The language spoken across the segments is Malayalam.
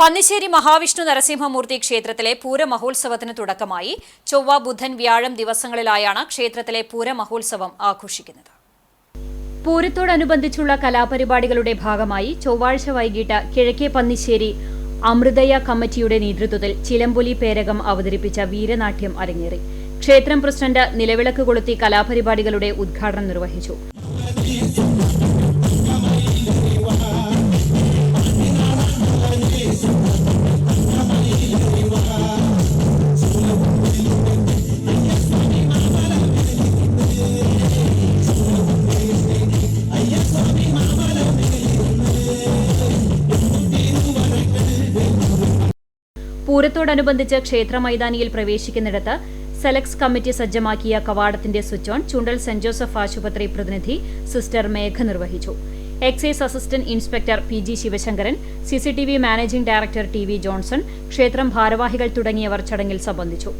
പന്നിശ്ശേരി മഹാവിഷ്ണു നരസിംഹമൂർത്തി ക്ഷേത്രത്തിലെ പൂരമഹോത്സവത്തിന് തുടക്കമായി. ചൊവ്വ ബുധൻ വ്യാഴം ദിവസങ്ങളിലായാണ് ക്ഷേത്രത്തിലെ പൂരമഹോത്സവം ആഘോഷിക്കുന്നത്. പൂരത്തോടനുബന്ധിച്ചുള്ള കലാപരിപാടികളുടെ ഭാഗമായി ചൊവ്വാഴ്ച വൈകിട്ട് കിഴക്കേ പന്നിശ്ശേരി അമൃതയ കമ്മിറ്റിയുടെ നേതൃത്വത്തിൽ ചിലമ്പൊലി പേരകം അവതരിപ്പിച്ച വീരനാട്യം അരങ്ങേറി. ക്ഷേത്രം പ്രസിഡന്റ് നിലവിളക്ക് കൊളുത്തി കലാപരിപാടികളുടെ ഉദ്ഘാടനം നിർവഹിച്ചു. പൂരത്തോടനുബന്ധിച്ച് ക്ഷേത്ര മൈതാനിയിൽ പ്രവേശിക്കുന്നിടത്ത് സെലക്സ് കമ്മിറ്റി സജ്ജമാക്കിയ കവാടത്തിന്റെ switch on Chundal saint Joseph ആശുപത്രി പ്രതിനിധി സിസ്റ്റർ മേഘ നിർവഹിച്ചു. Excise assistant inspector P G Sivasankaran CCTV managing director T V Johnson ക്ഷേത്രം ഭാരവാഹികൾ തുടങ്ങിയവർ ചടങ്ങിൽ സംബന്ധിച്ചു.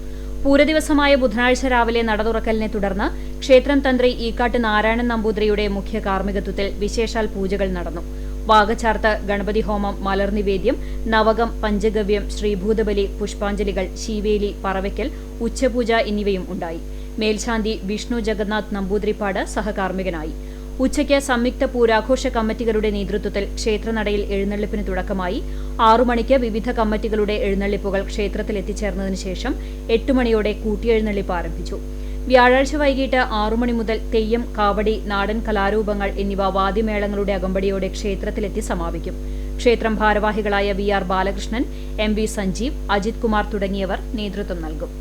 പൂരദിവസമായ ബുധനാഴ്ച രാവിലെ നട തുറക്കലിനെ തുടർന്ന് ക്ഷേത്രം തന്ത്രി ഈക്കാട്ട് നാരായണൻ നമ്പൂതിരിയുടെ മുഖ്യ കാർമ്മികത്വത്തിൽ വിശേഷാൽ പൂജകൾ നടന്നു. വാഗചാർത്ത് ഗണപതി ഹോമം മലർനിവേദ്യം നവകം പഞ്ചഗവ്യം ശ്രീഭൂതബലി പുഷ്പാഞ്ജലികൾ ശീവേലി പറവയ്ക്കൽ ഉച്ചപൂജ എന്നിവയും ഉണ്ടായി. മേൽശാന്തി വിഷ്ണു ജഗന്നാഥ് നമ്പൂതിരിപ്പാട് സഹകാർമ്മികനായി. ഉച്ചയ്ക്ക് സംയുക്ത പൂരാഘോഷ കമ്മിറ്റികളുടെ നേതൃത്വത്തിൽ ക്ഷേത്രനടയിൽ എഴുന്നള്ളിപ്പിന് തുടക്കമായി. ആറു മണിക്ക് വിവിധ കമ്മിറ്റികളുടെ എഴുന്നള്ളിപ്പുകൾ ക്ഷേത്രത്തിൽ എത്തിച്ചേർന്നതിനു ശേഷം എട്ട് മണിയോടെ കൂട്ടിയെഴുന്നള്ളിപ്പ് ആരംഭിച്ചു. വ്യാഴാഴ്ച വൈകിട്ട് ആറുമണി മുതൽ തെയ്യം കാവടി നാടൻ കലാരൂപങ്ങൾ എന്നിവ വാദ്യമേളങ്ങളുടെ അകമ്പടിയോടെ ക്ഷേത്രത്തിലെത്തി സമാപിക്കും. ക്ഷേത്രം ഭാരവാഹികളായ V R Balakrishnan M V Sanjeev Ajith Kumar തുടങ്ങിയവർ നേതൃത്വം നൽകും.